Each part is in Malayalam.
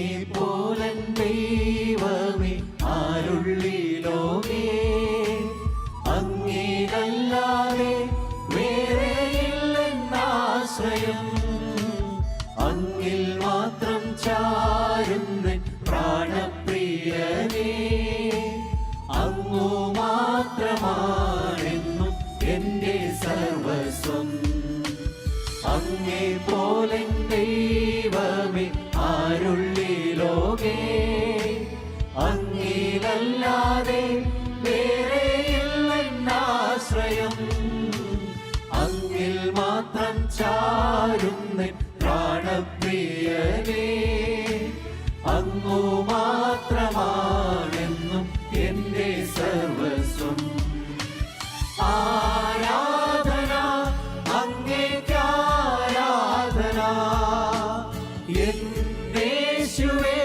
നിന്നെ പോലൻ ദൈവമേ ആരുള്ളിലോകേ അങ്ങേരല്ലാതെ വേറെയില്ലെന്നാശ്രയം മാത്രം പ്രാണപ്രിയനേ അങ്ങു മാത്രമാണെന്നും എന്റെ സർവസ്വം. ആരാധന അങ്ങേക്കാരാധന എന്നേശുവേ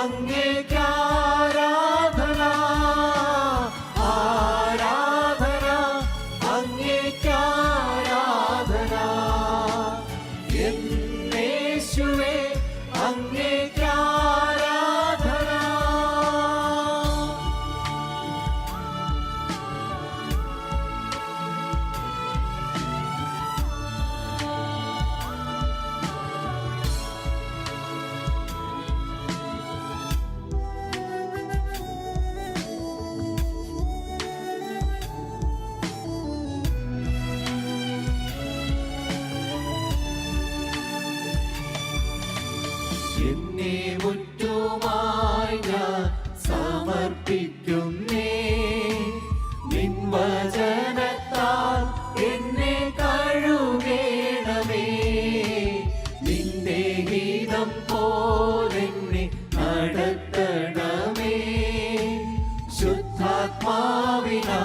അങ്ങേക്കാരാധന എന്നെ മുറ്റുമായി ഞാൻ സമർപ്പിക്കുന്നേ. നിൻ വചനത്താൽ എന്നെ കഴുകേണമേ. നിന്റെ ഗീതം പോലെന്നെ നടത്തണമേ. ശുദ്ധാത്മാവിനാ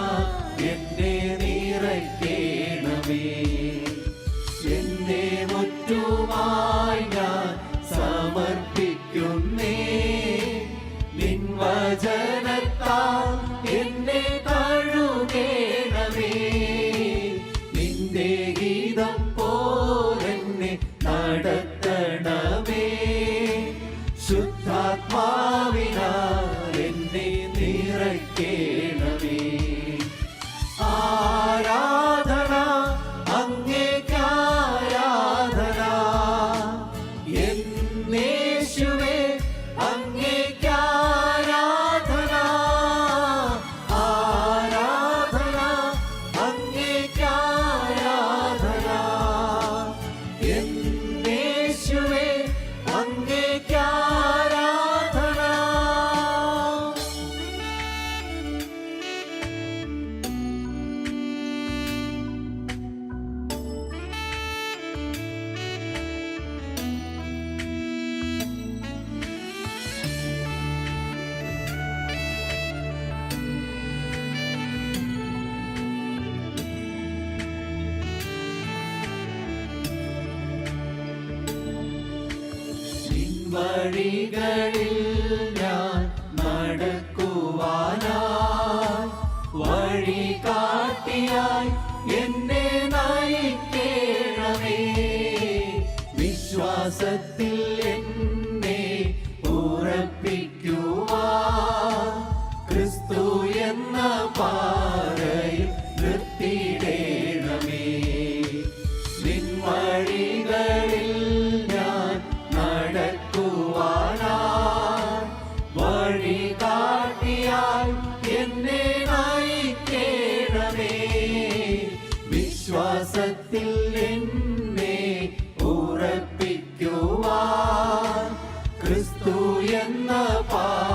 ശുദ്ധാത്മാവിനാൽ വഴികളിൽ ഞാൻ നടക്കുവാനായി വഴി കാട്ടിയായി എന്നെ നയിക്കേണമേ. വിശ്വാസത്തിൽ എന്നെ ഉറപ്പിക്കുവാൻ ക്രിസ്തു എന്ന പാറയിൽ നിർത്തിയിടേണമേ നിൻ വഴികളിൽ എന്ന പാ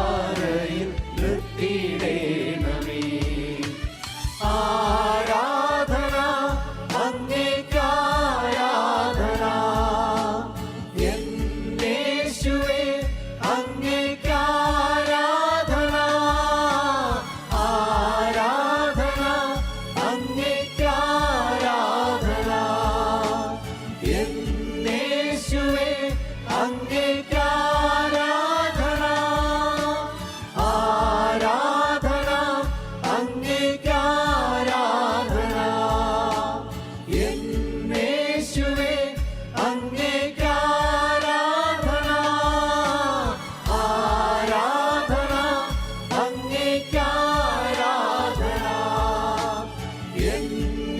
you.